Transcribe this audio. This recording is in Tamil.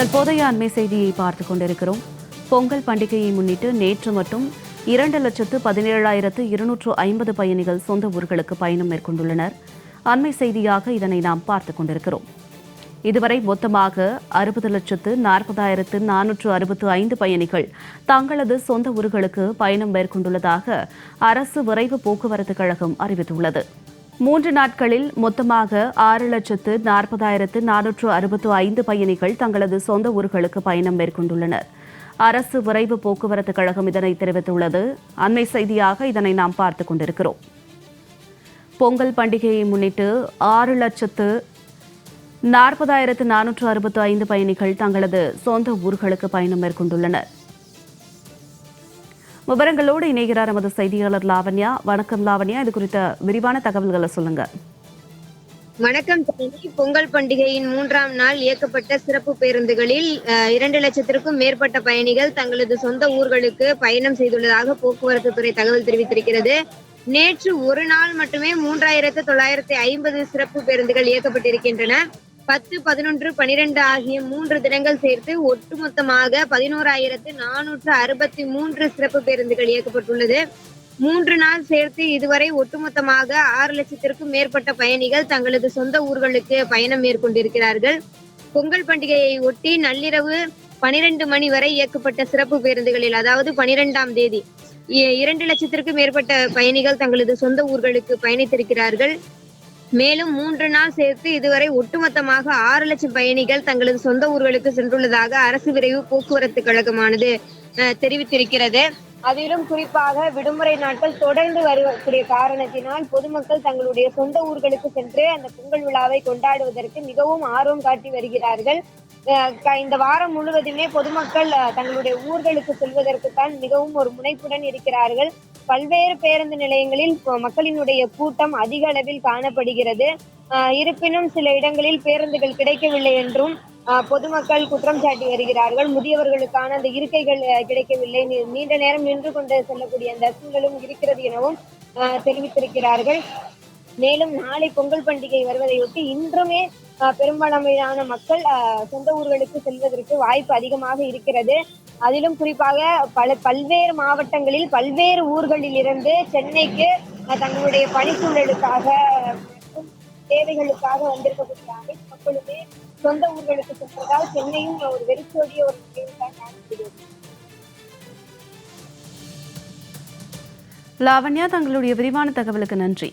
தற்போதைய அண்மை செய்தியை பார்த்துக் கொண்டிருக்கிறோம். பொங்கல் பண்டிகையை முன்னிட்டு நேற்று மட்டும் இரண்டு லட்சத்து பதினேழாயிரத்து இருநூற்று ஐம்பது பயணிகள் சொந்த ஊர்களுக்கு பயணம் மேற்கொண்டுள்ளனர். அண்மை செய்தியாக இதனை நாம் பார்த்துக் கொண்டிருக்கிறோம். இதுவரை மொத்தமாக அறுபது லட்சத்து நாற்பதாயிரத்து நானூற்று அறுபத்து ஐந்து பயணிகள் தங்களது சொந்த ஊர்களுக்கு பயணம் மேற்கொண்டுள்ளதாக அரசு விரைவு போக்குவரத்து கழகம் அறிவித்துள்ளது. மூன்று நாட்களில் மொத்தமாக ஆறு லட்சத்து நாற்பதாயிரத்து நானூற்று அறுபத்து ஐந்து பயணிகள் தங்களது சொந்த ஊர்களுக்கு பயணம் மேற்கொண்டுள்ளனர். அரசு விரைவு போக்குவரத்து கழகம் இதனை தெரிவித்துள்ளது. அண்மை செய்தியாக இதனை நாம் பார்த்துக் கொண்டிருக்கிறோம். பொங்கல் பண்டிகையை முன்னிட்டு ஆறு லட்சத்து நாற்பதாயிரத்து நானூற்று அறுபத்து ஐந்து பயணிகள் தங்களது சொந்த ஊர்களுக்கு பயணம் மேற்கொண்டுள்ளனர். விவரங்களோடு இணைகிறார் நமது செய்தியாளர் லாவண்யா. வணக்கம் லாவண்யா. இது குறித்த விரிவான தகவல்களை சொல்லுங்க. வணக்கம் தரணி பொங்கல் பண்டிகையின் மூன்றாம் நாள் இயக்கப்பட்ட சிறப்பு பேருந்துகளில் இரண்டு லட்சத்திற்கும் மேற்பட்ட பயணிகள் தங்களது சொந்த ஊர்களுக்கு பயணம் செய்துள்ளதாக போக்குவரத்து துறை தகவல் தெரிவித்திருக்கிறது. நேற்று ஒரு நாள் மட்டுமே மூன்றாயிரத்து தொள்ளாயிரத்தி ஐம்பது சிறப்பு பேருந்துகள் இயக்கப்பட்டிருக்கின்றன. பத்து பதினொன்று பனிரெண்டு ஆகிய மூன்று தினங்கள் சேர்த்து ஒட்டுமொத்தமாக பதினோராயிரத்து நானூற்று அறுபத்தி மூன்று சிறப்பு பேருந்துகள் இயக்கப்பட்டுள்ளது. மூன்று நாள் சேர்த்து இதுவரை ஒட்டுமொத்தமாக ஆறு லட்சத்திற்கும் மேற்பட்ட பயணிகள் தங்களது சொந்த ஊர்களுக்கு பயணம் மேற்கொண்டிருக்கிறார்கள். பொங்கல் பண்டிகையை ஒட்டி நள்ளிரவு பனிரெண்டு மணி வரை இயக்கப்பட்ட சிறப்பு பேருந்துகளில் அதாவது பனிரெண்டாம் தேதி இரண்டு லட்சத்திற்கும் மேற்பட்ட பயணிகள் தங்களது சொந்த ஊர்களுக்கு பயணித்திருக்கிறார்கள். மேலும் மூன்று நாள் சேர்த்து இதுவரை ஒட்டுமொத்தமாக ஆறு லட்சம் பயணிகள் தங்களது சொந்த ஊர்களுக்கு சென்றுள்ளதாக அரசு விரைவு போக்குவரத்து கழகமானது அஹ், தெரிவித்திருக்கிறது. அதிலும் குறிப்பாக விடுமுறை நாட்கள் தொடர்ந்து வரக்கூடிய காரணத்தினால் பொதுமக்கள் தங்களுடைய சொந்த ஊர்களுக்கு சென்று அந்த பொங்கல் விழாவை கொண்டாடுவதற்கு மிகவும் ஆர்வம் காட்டி வருகிறார்கள். இந்த வாரம் முழுவதுமே பொதுமக்கள் அஹ், தங்களுடைய ஊர்களுக்கு செல்வதற்கு தான் மிகவும் ஒரு முனைப்புடன் இருக்கிறார்கள். பல்வேறு பேருந்து நிலையங்களில் மக்களினுடைய கூட்டம் அதிக அளவில் காணப்படுகிறது. இருப்பினும் சில இடங்களில் பேருந்துகள் கிடைக்கவில்லை என்றும் அஹ், பொதுமக்கள் குற்றம் சாட்டி வருகிறார்கள். முதியவர்களுக்கான அந்த இருக்கைகள் அஹ், கிடைக்கவில்லை. நீண்ட நேரம் நின்று கொண்டு செல்லக்கூடிய அந்த சூழலும் இருக்கிறது எனவும் அஹ், தெரிவித்திருக்கிறார்கள். மேலும் நாளை பொங்கல் பண்டிகை வருவதையொட்டி இன்றுமே அஹ், பெரும்பான்மையான மக்கள் அஹ், சொந்த ஊர்களுக்கு செல்வதற்கு வாய்ப்பு அதிகமாக இருக்கிறது. அதிலும் குறிப்பாக பல பல்வேறு மாவட்டங்களில் பல்வேறு ஊர்களில் இருந்து சென்னைக்கு தங்களுடைய பணிச்சூழலுக்காக தேவைகளுக்காக வந்திருக்கக்கூடிய அனைத்து மக்களுமே சொந்த ஊர்களுக்கு சென்றதால் சென்னையும் ஒரு வெறிச்சோடிய ஒரு நிலையில் தான் லாவண்யா தங்களுடைய விரிவான தகவலுக்கு நன்றி.